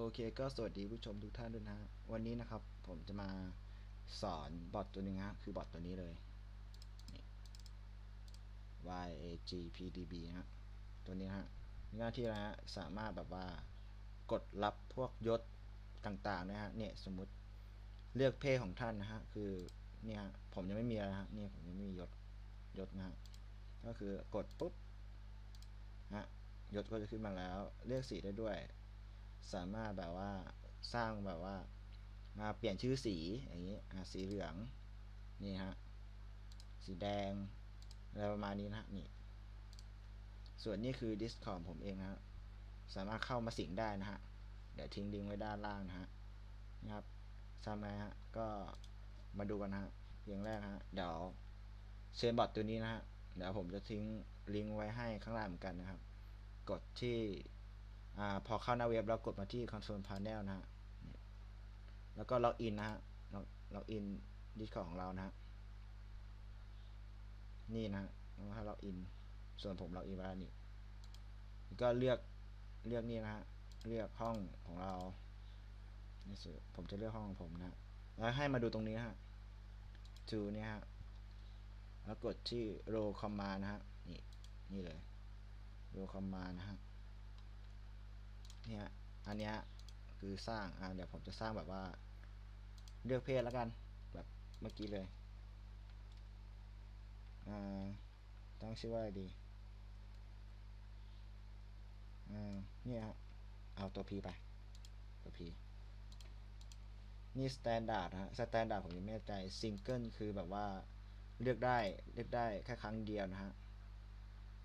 โอเคก็สวัสดีผู้ชมทุกท่านด้วยนะฮะวันนี้นะครับผมจะมาสอนบอทตัวหนึงฮะคือบอทตัวนี้เลย YAGPDB ฮะตัวนี้ฮะมีหน้าที่นะฮะสามารถแบบว่ากดรับพวกยศต่างๆนะฮะเนี่ยสมมุติเลือกเพศของท่านนะฮะคือเนี่ยผมยังไม่มีนะฮะเนี่ยผมยังไม่มียศยศนะฮะก็คือกดปุ๊บฮะยศก็จะขึ้นมาแล้วเลือกสีได้ด้วย สามารถแบบว่าสร้างแบบว่ามาเปลี่ยนชื่อสีอย่างนี้สีเหลืองนี่ฮะสีแดงอะไรประมาณนี้นะฮะนี่ ส่วนนี้คือ Discord ผมเองนะฮะสามารถเข้ามาสิงได้นะฮะเดี๋ยวทิ้งลิงก์ไว้ด้านล่างนะฮะนะครับทำไงฮะก็มาดูกันฮะอย่างแรกฮะเดี๋ยวเชนบอทตัวนี้นะฮะเดี๋ยวผมจะทิ้งลิงก์ไว้ให้ข้างล่างเหมือนกันนะครับ กดที่ อพอเข้าหน้าเว็บแล้วกดมาที่ Console Panel นะฮะแล้วก็ล็อกอินนะฮะล็อกอินดิสของเรานะฮะนี่นะฮะแล้วให้ล็อกอินส่วนผมล็อกอินไว้แล้วนี่ก็เลือกเลือกนี่นะฮะเลือกห้องของเรานี่สิผมจะเลือกห้องของผมนะฮะแล้วให้มาดูตรงนี้นะฮะ to เนี่ยฮะแล้วกดที่ row command นะฮะนี่นี่เลย row command นะฮะ เนี่ยอันเนี้ยคือสร้างอ่าเดี๋ยวผมจะสร้างแบบว่า เลือกเพศแล้วกัน แบบเมื่อกี้เลยอ่าตั้งชื่อว่าอะไรดีอ่าเนี่ยฮะเอาตัว P ไปตัว P นี่ standard นะฮะ standard ผมยังไม่แน่ใจ single คือแบบว่าเลือกได้เลือกได้แค่ครั้งเดียวนะฮะ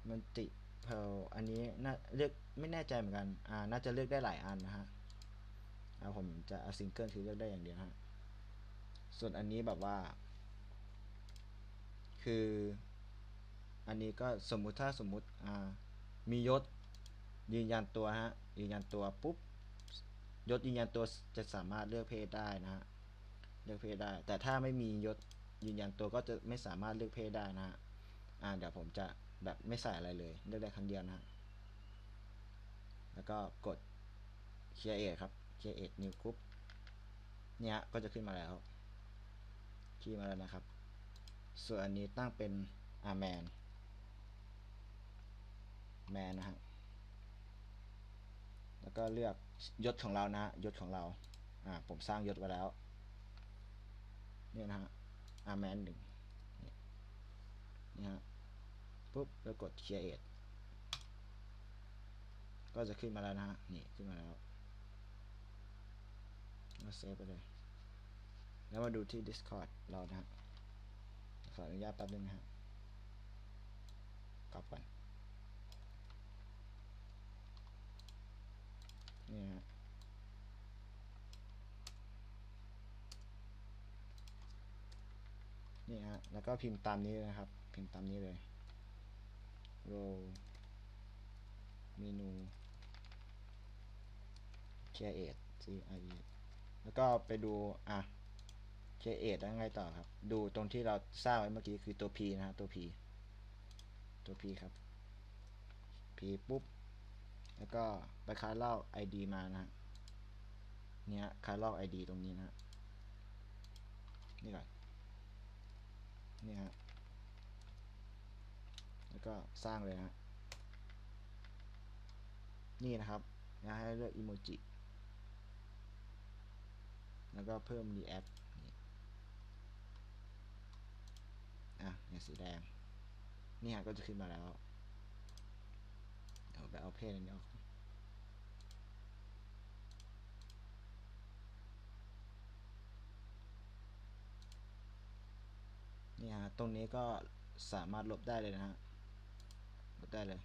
มันติ เพลอันนี้น่าเลือกไม่แน่ใจเหมือนกัน อ่า น่าจะเลือกได้หลายอันนะฮะเอาผมจะเอาซิงเกิลคือเลือกได้อย่างเดียวฮะ ส่วนอันนี้แบบว่า คือ อันนี้ก็สมมุติถ้าสมมุติอ่ามียศยืนยันตัวฮะ ยืนยันตัวปุ๊บยศยืนยันตัวจะสามารถเลือกเพศได้นะฮะ เลือกเพศได้ แต่ถ้าไม่มียศยืนยันตัวก็จะไม่สามารถเลือกเพศได้นะฮะ อ่าเดี๋ยวผมจะ แบบไม่ใส่อะไรเลยเลือกได้ครั้งเดียวนะฮะแล้วก็กด create ครับ create new group เนี่ยก็จะขึ้นมาแล้วคีย์มาแล้วนะครับ ส่วนอันนี้ตั้งเป็น a man man นะฮะแล้วก็เลือกยศของเรานะยศของเรา อ่า ผมสร้างยศไว้แล้ว เนี่ยนะฮะ a man หนึ่งนี่ฮะ ปุ๊บแล้วกด create ก็จะขึ้นมาแล้วนะฮะ นี่ขึ้นมาแล้วก็เซฟไปเลย แล้วมาดูที่ Discord เรานะฮะขออนุญาตแป๊บนึงนะฮะกลับก่อนนี่ฮะนี่ฮะ แล้วก็พิมพ์ตามนี้เลยนะครับ พิมพ์ตามนี้เลย row เมนู create c i e แล้วก็ไปดู อะ create แล้วไงต่อครับ ดูตรงที่เราสร้างไว้เมื่อกี้คือตัว p นะฮะตัว p ตัว p ครับ p ปุ๊บ แล้วก็ไปคายลอก id มานะฮะเนี่ยคายลอก id ตรงนี้นะฮะนี่ก่อนนี่ฮะ ก็สร้างเลยฮะนี่นะครับนะให้เลือกอีโมจิแล้วก็เพิ่ม react นี่อะเนี่ยสีแดง นี่ฮะก็จะขึ้นมาแล้วเดี๋ยวไปเอาเพศอันนี้ออกนี่ฮะตรงนี้ก็สามารถลบได้เลยนะฮะ ลบได้เลย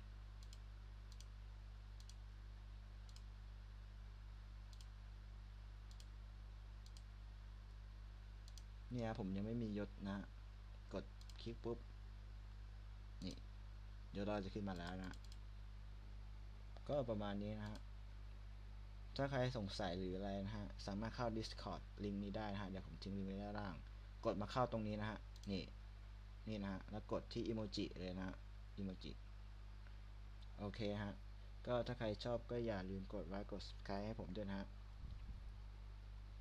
เนี่ยผมยังไม่มียศนะ กดคลิกปุ๊บ นี่ยศเราจะขึ้นมาแล้วนะ ก็ประมาณนี้นะฮะ ถ้าใครสงสัยหรืออะไรนะฮะ สามารถเข้า Discord ลิงก์นี้ได้นะฮะ เดี๋ยวผมทิ้งลิงก์ไว้ด้านล่าง กดมาเข้าตรงนี้นะฮะ นี่ นี่นะฮะ แล้วกดที่อีโมจิเลยนะฮะอีโมจิ โอเคฮะ ก็ถ้าใครชอบก็อย่าลืมกดไลค์กด subscribe ให้ผมด้วยนะฮะ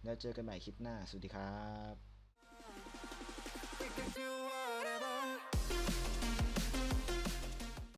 แล้วเจอกันใหม่คลิปหน้า สวัสดีครับ